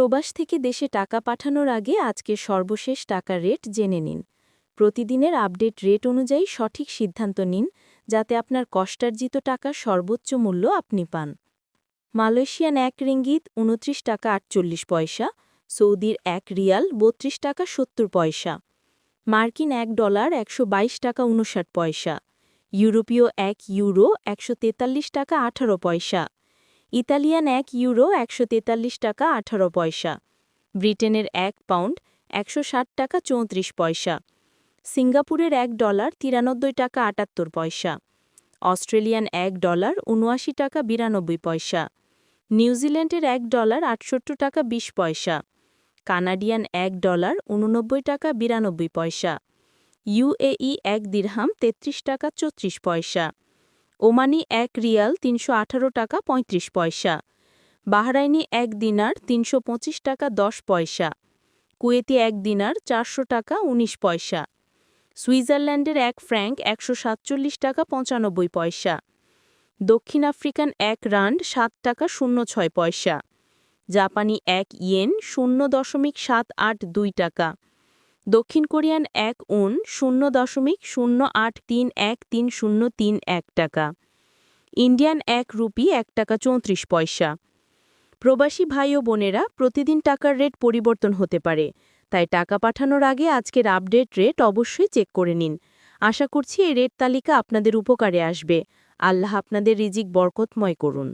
প্রবাস থেকে দেশে টাকা পাঠানোর আগে আজকের সর্বশেষ টাকার রেট জেনে নিন। প্রতিদিনের আপডেট রেট অনুযায়ী সঠিক সিদ্ধান্ত নিন, যাতে আপনার কষ্টার্জিত টাকার সর্বোচ্চ মূল্য আপনি পান। মালয়েশিয়ান এক রিঙ্গিত উনত্রিশ টাকা আটচল্লিশ পয়সা, সৌদির এক রিয়াল বত্রিশ টাকা সত্তর পয়সা, মার্কিন এক ডলার একশো বাইশ টাকা উনষাট পয়সা, ইউরোপীয় এক ইউরো একশো তেতাল্লিশ টাকা আঠারো পয়সা ইতালিয়ান এক ইউরো একশো তেতাল্লিশ টাকা আঠারো পয়সা। ব্রিটেনের এক পাউন্ড একশো ষাট টাকা চৌত্রিশ পয়সা। সিঙ্গাপুরের এক ডলার তিরানব্বই টাকা আটাত্তর পয়সা। অস্ট্রেলিয়ান এক ডলার উনআশি টাকা বিরানব্বই পয়সা। নিউজিল্যান্ডের এক ডলার আটষট্টি টাকা ২০ পয়সা। কানাডিয়ান এক ডলার উননব্বই টাকা বিরানব্বই পয়সা। ইউএই এক দিরহাম ৩৩ টাকা চৌত্রিশ পয়সা। ওমানি এক রিয়াল তিনশো আঠারো টাকা ৩৫ পয়সা। বাহরাইনি এক দিনার তিনশো পঁচিশ টাকা ১০ পয়সা। কুয়েতি এক দিনার চারশো টাকা ১৯ পয়সা। সুইজারল্যান্ডের এক ফ্র্যাঙ্ক একশো সাতচল্লিশ টাকা পঁচানব্বই পয়সা। দক্ষিণ আফ্রিকান এক রান্ড সাত টাকা শূন্য ছয় পয়সা। জাপানি এক ইয়েন শূন্য দশমিক সাত আট দুই টাকা। দক্ষিণ কোরিয়ান এক উন শূন্য দশমিক শূন্য আট তিন এক তিন শূন্য তিন এক টাকা। ইন্ডিয়ান এক রুপি এক টাকা চৌত্রিশ পয়সা। প্রবাসী ভাই ও বোনেরা প্রতিদিন টাকার রেট পরিবর্তন হতে পারে। তাই টাকা পাঠানোর আগে আজকের আপডেট রেট অবশ্যই চেক করে নিন। আশা করছি এই রেট তালিকা আপনাদের উপকারে আসবে। আল্লাহ আপনাদের রিজিক বরকতময় করুন।